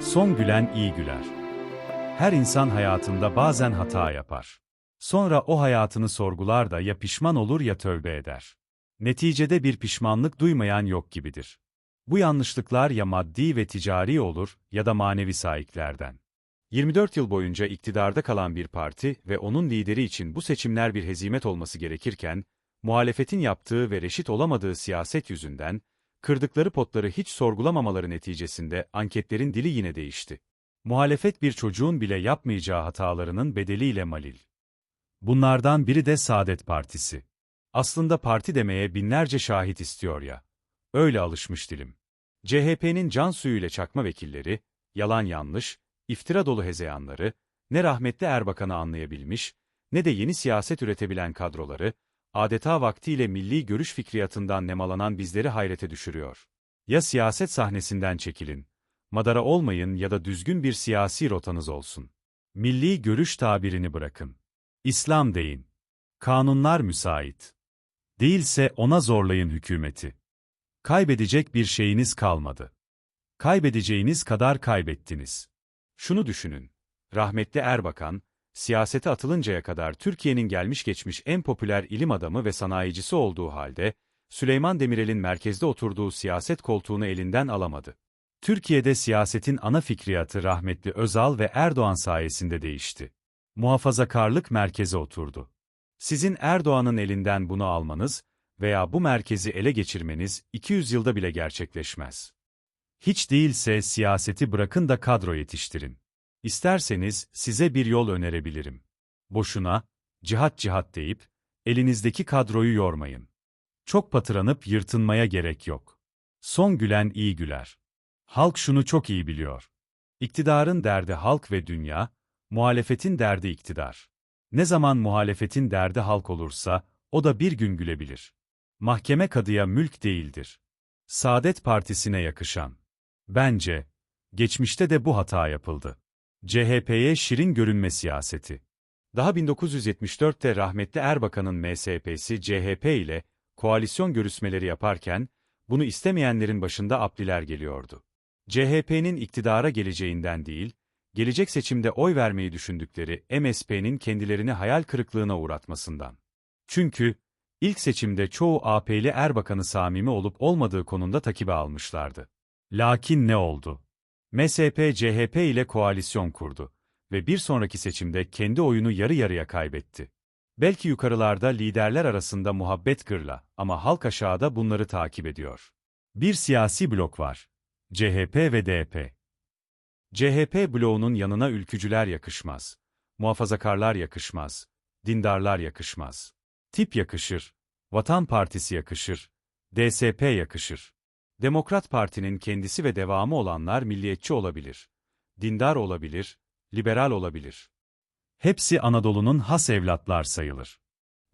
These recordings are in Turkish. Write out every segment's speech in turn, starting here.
Son gülen iyi güler. Her insan hayatında bazen hata yapar. Sonra o hayatını sorgular da ya pişman olur ya tövbe eder. Neticede bir pişmanlık duymayan yok gibidir. Bu yanlışlıklar ya maddi ve ticari olur ya da manevi sahiplerden. 24 yıl boyunca iktidarda kalan bir parti ve onun lideri için bu seçimler bir hezimet olması gerekirken, muhalefetin yaptığı ve reşit olamadığı siyaset yüzünden, kırdıkları potları hiç sorgulamamaları neticesinde anketlerin dili yine değişti. Muhalefet bir çocuğun bile yapmayacağı hatalarının bedeliyle malil. Bunlardan biri de Saadet Partisi. Aslında parti demeye binlerce şahit istiyor ya. Öyle alışmış dilim. CHP'nin can suyuyla çakma vekilleri, yalan yanlış, iftira dolu hezeyanları, ne rahmetli Erbakan'ı anlayabilmiş, ne de yeni siyaset üretebilen kadroları, adeta vaktiyle milli görüş fikriyatından nemalanan bizleri hayrete düşürüyor. Ya siyaset sahnesinden çekilin, madara olmayın ya da düzgün bir siyasi rotanız olsun. Milli görüş tabirini bırakın. İslam deyin. Kanunlar müsait. Değilse ona zorlayın hükümeti. Kaybedecek bir şeyiniz kalmadı. Kaybedeceğiniz kadar kaybettiniz. Şunu düşünün. Rahmetli Erbakan, siyasete atılıncaya kadar Türkiye'nin gelmiş geçmiş en popüler ilim adamı ve sanayicisi olduğu halde, Süleyman Demirel'in merkezde oturduğu siyaset koltuğunu elinden alamadı. Türkiye'de siyasetin ana fikriyatı rahmetli Özal ve Erdoğan sayesinde değişti. Muhafazakarlık merkeze oturdu. Sizin Erdoğan'ın elinden bunu almanız veya bu merkezi ele geçirmeniz 200 yılda bile gerçekleşmez. Hiç değilse siyaseti bırakın da kadro yetiştirin. İsterseniz size bir yol önerebilirim. Boşuna, cihat cihat deyip, elinizdeki kadroyu yormayın. Çok patıranıp yırtınmaya gerek yok. Son gülen iyi güler. Halk şunu çok iyi biliyor. İktidarın derdi halk ve dünya, muhalefetin derdi iktidar. Ne zaman muhalefetin derdi halk olursa, o da bir gün gülebilir. Mahkeme kadıya mülk değildir. Saadet Partisi'ne yakışan. Bence, geçmişte de bu hata yapıldı. CHP'ye şirin görünme siyaseti. Daha 1974'te rahmetli Erbakan'ın MSP'si CHP ile koalisyon görüşmeleri yaparken, bunu istemeyenlerin başında Abdiler geliyordu. CHP'nin iktidara geleceğinden değil, gelecek seçimde oy vermeyi düşündükleri MSP'nin kendilerini hayal kırıklığına uğratmasından. Çünkü, ilk seçimde çoğu AP'li Erbakan'ı samimi olup olmadığı konunda takibe almışlardı. Lakin ne oldu? MSP CHP ile koalisyon kurdu ve bir sonraki seçimde kendi oyunu yarı yarıya kaybetti. Belki yukarılarda liderler arasında muhabbet gırla ama halk aşağıda bunları takip ediyor. Bir siyasi blok var. CHP ve DP. CHP bloğunun yanına ülkücüler yakışmaz. Muhafazakarlar yakışmaz. Dindarlar yakışmaz. Tip yakışır. Vatan Partisi yakışır. DSP yakışır. Demokrat Parti'nin kendisi ve devamı olanlar milliyetçi olabilir. Dindar olabilir, liberal olabilir. Hepsi Anadolu'nun has evlatlar sayılır.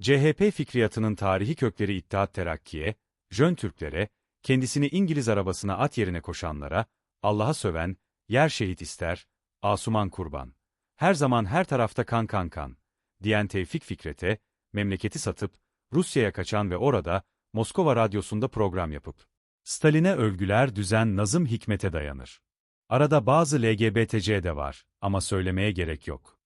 CHP fikriyatının tarihi kökleri İttihat Terakki'ye, Jön Türklere, kendisini İngiliz arabasına at yerine koşanlara, Allah'a söven, yer şehit ister, Asuman kurban. Her zaman her tarafta kan kan kan, diyen Tevfik Fikret'e, memleketi satıp, Rusya'ya kaçan ve orada, Moskova radyosunda program yapıp, Stalin'e övgüler düzen nazım hikmete dayanır. Arada bazı LGBTC de var ama söylemeye gerek yok.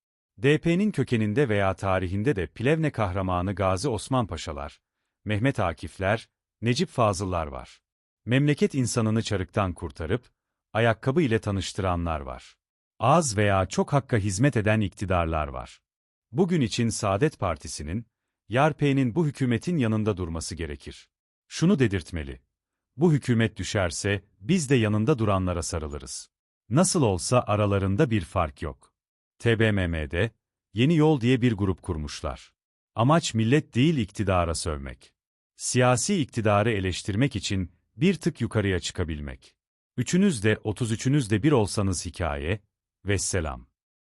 DP'nin kökeninde veya tarihinde de Plevne kahramanı Gazi Osman Paşalar, Mehmet Akifler, Necip Fazıllar var. Memleket insanını çarıktan kurtarıp, ayakkabı ile tanıştıranlar var. Az veya çok hakka hizmet eden iktidarlar var. Bugün için Saadet Partisi'nin, YARP'nin bu hükümetin yanında durması gerekir. Şunu dedirtmeli. Bu hükümet düşerse, biz de yanında duranlara sarılırız. Nasıl olsa aralarında bir fark yok. TBMM'de, Yeni Yol diye bir grup kurmuşlar. Amaç millet değil iktidara sövmek. Siyasi iktidarı eleştirmek için bir tık yukarıya çıkabilmek. Üçünüz de 33'ünüz de bir olsanız hikaye, vesselam.